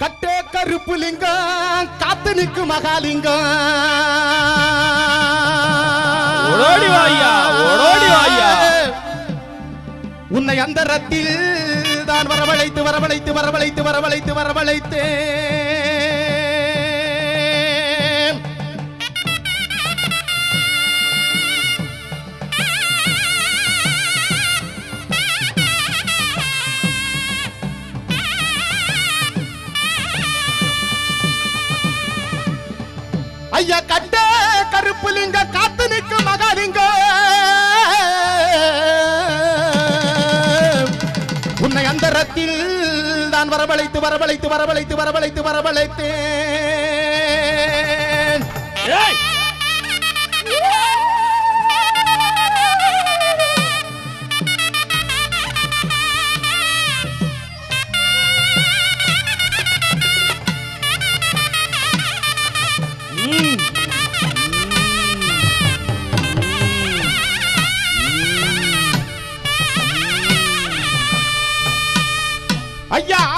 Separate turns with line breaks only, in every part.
கட்டே கருப்பு லிங்கம் காத்து நிற்கு மகாலிங்கம். உன்னை அந்த ரத்தில் தான் வரவழைத்து வரவழைத்து வரவழைத்து வரவழைத்து வரவழைத்தேன் ஐயா கட்ட கருப்பு லிங்க காத்து நிற்கு மகாலிங்க உன்னை அந்த ரத்தில் நான் வரவழைத்து வரவழைத்து வரவழைத்து வரவழைத்து வரவழைத்தேன்.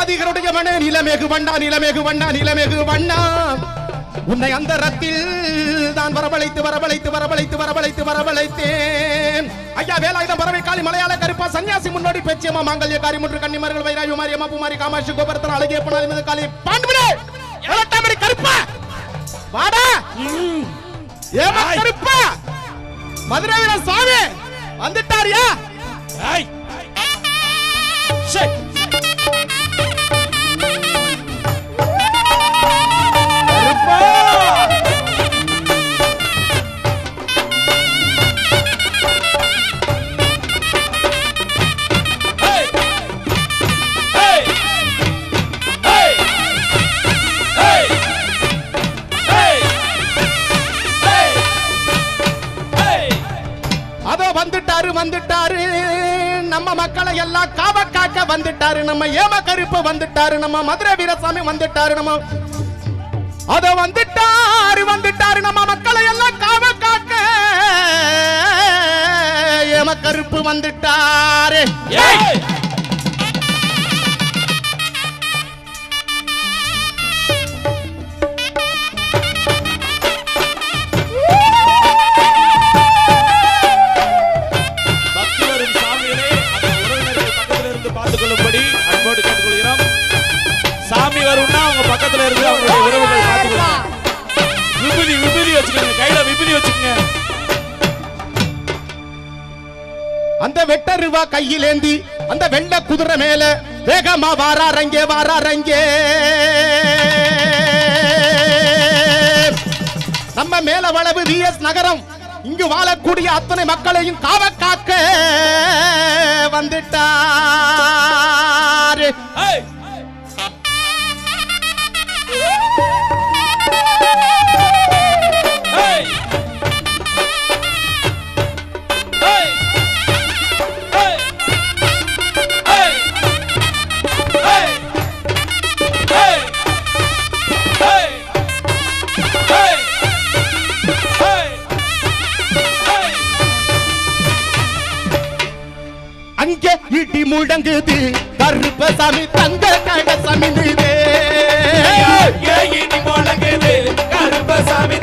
ஐயா ஆதிகருடைய மனே நிலமேகு வண்ணா நிலமேகு வண்ணா நிலமேகு வண்ணா. உன்னை அந்த ரத்தில் நான் வரவழைத்து வரவழைத்து வரவழைத்து வரவழைத்து வரவழைத்தேன். ஐயா வேலாயுதம் பறவை காளி மலையாள கருப்பா சன்னியாசி முன்னோடி பெச்சியம்மா மாங்கல்ய காரி முன்று கன்னிமார்கள் வைராயு மாரியம்மா பூமாரி காமாட்சி கோபுரத்தன் அழகிய பணாதி மீது காளி. பாண்டுவிடே கருப்பா? வாடா. ஏமா. கருப்பா? மதுரை சுவாமி வந்துட்டாரியா?
ஏய்! ஷே
வந்துட்டாரு. நம்ம மக்களை எல்லாம் காவ காக்க வந்துட்டாரு. நம்ம ஏம கருப்பு வந்துட்டாரு. நம்ம மதுரை வீரசாமி வந்துட்டாரு. நம்ம அத வந்துட்டாரு வந்துட்டாரு. நம்ம மக்களை எல்லாம் காவ காக்க ஏம கருப்பு வந்துட்டாரு.
விபூதி வச்சுக்கோங்க.
அந்த வெட்டருவா கையிலேந்தி அந்த வெள்ள குதிரை மேல வேகமா வாராரங்கே வாராரங்கே. நம்ம மேல வளவு விஎஸ் நகரம் இங்கு வாழக்கூடிய அத்தனை மக்களையும் காவ காக்க வந்துட்டாரு அங்கே இடி முழங்குது. கருப்பசாமி தங்க கடசாமி நீதே
ஏயினி முழங்குது. கருப்பசாமி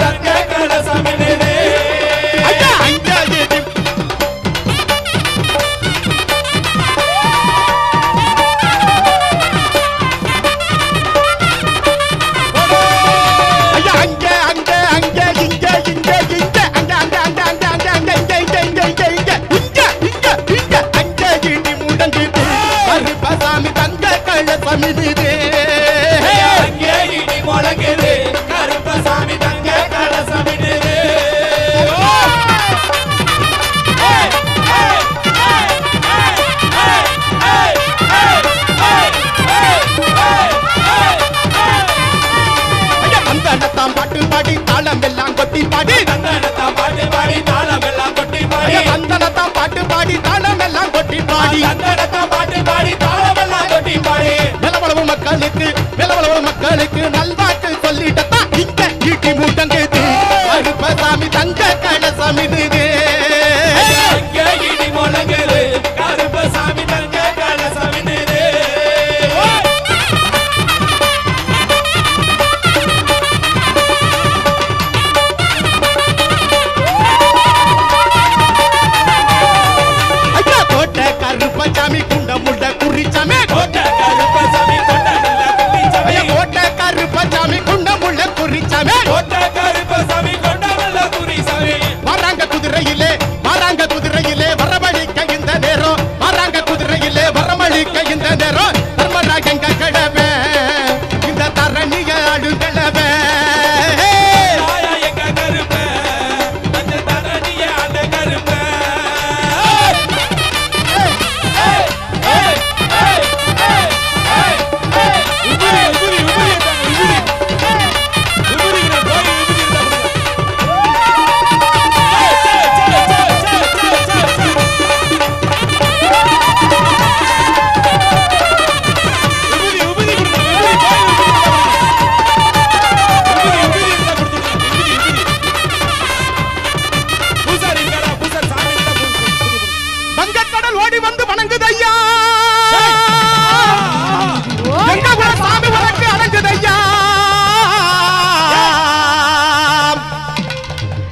கடந்துது கருப்பசாமி தங்க கள்ள சமிதிதே பாடி
தங்கடக்கம் பாட்டு பாடி தாளமெல்லாம் கொட்டி பாடி.
நிலவளவு மக்களுக்கு நிலவளவு மக்களுக்கு நல்வாக்கள் சொல்லிட்டதா? இங்க ஈட்டி மூட்டங்குது அடுப்ப சாமி தங்க கணசாமி ਤੇ ਗਰਬ ਸਮੇਂ
வங்கக்கடல் ஓடி வந்து வணங்குது ஐயா. எங்க சாமி வழக்கு அடங்குது ஐயா.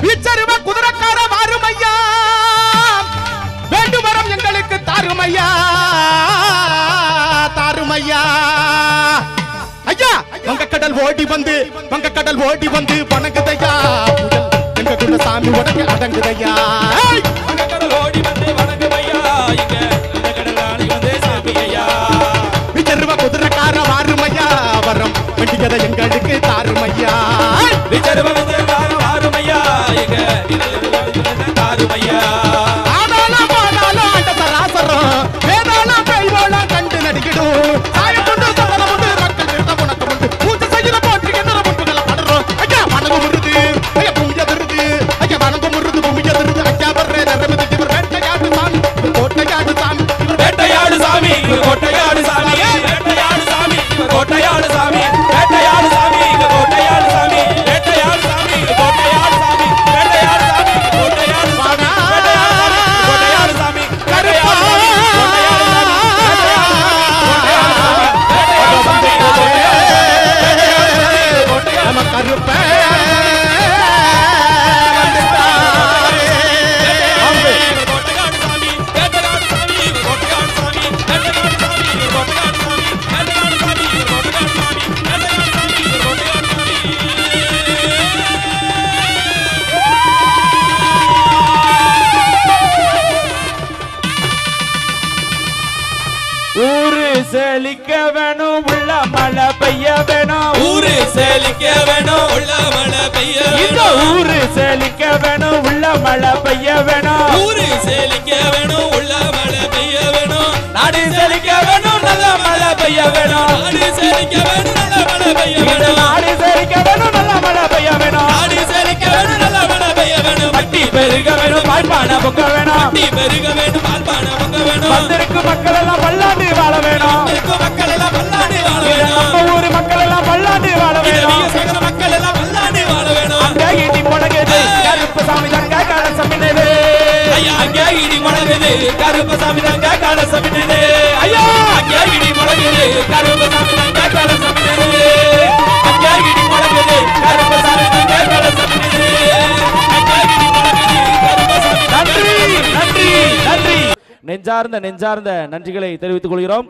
இச்சருவ குதிரைக்கார வாரும் ஐயா.
வேண்டு வேண்டுமரம் எங்களுக்கு தாரும் ஐயா. தாரும் ஐயா.
ஐயா வங்கக்கடல் ஓடி வந்து வங்கக்கடல் ஓடி வந்து வணங்குதையா எங்க கூட சாமி
உடனே அடங்குதையா dermanı செழிக்க வேணும் உள்ள மழை பெய்ய வேணும்
ஊரு செழிக்க வேணும் உள்ள மழை பெய்ய
இந்த
வேணும்
ஊரு செழிக்க வேணும் உள்ள மழை பெய்ய வேணும்
ஊரு செழிக்க வேணும் உள்ள மழை பெய்ய வேணும்
நாடு செழிக்க வேணும் நல்ல மழை பெய்ய வேணும்
நாடு செழிக்க வேணும் நல்ல மழை பெய்ய வேணும்
நாடு செழிக்க வேணும் நல்ல மழை பெய்ய வேணும்
நாடு செழிக்க வேணும் நல்ல மழை பெய்ய வேணும்
பட்டி பெருக வேணும் பாய்ப்பான பொங்க வேணும்
பட்டி பெருக வேணும் பால்பான பொங்க வேணும்
வந்திருக்கு மக்கள் எல்லாம் பல்லாண்டு தங்க மின்னுது
ஐயா! அங்கே இடி முழங்குது. தங்க மின்னுது அங்கே இடி முழங்குது. தங்க மின்னுது
நன்றி நன்றி நன்றி. நெஞ்சார்ந்த நெஞ்சார்ந்த நன்றிகளை தெரிவித்துக் கொள்கிறோம்.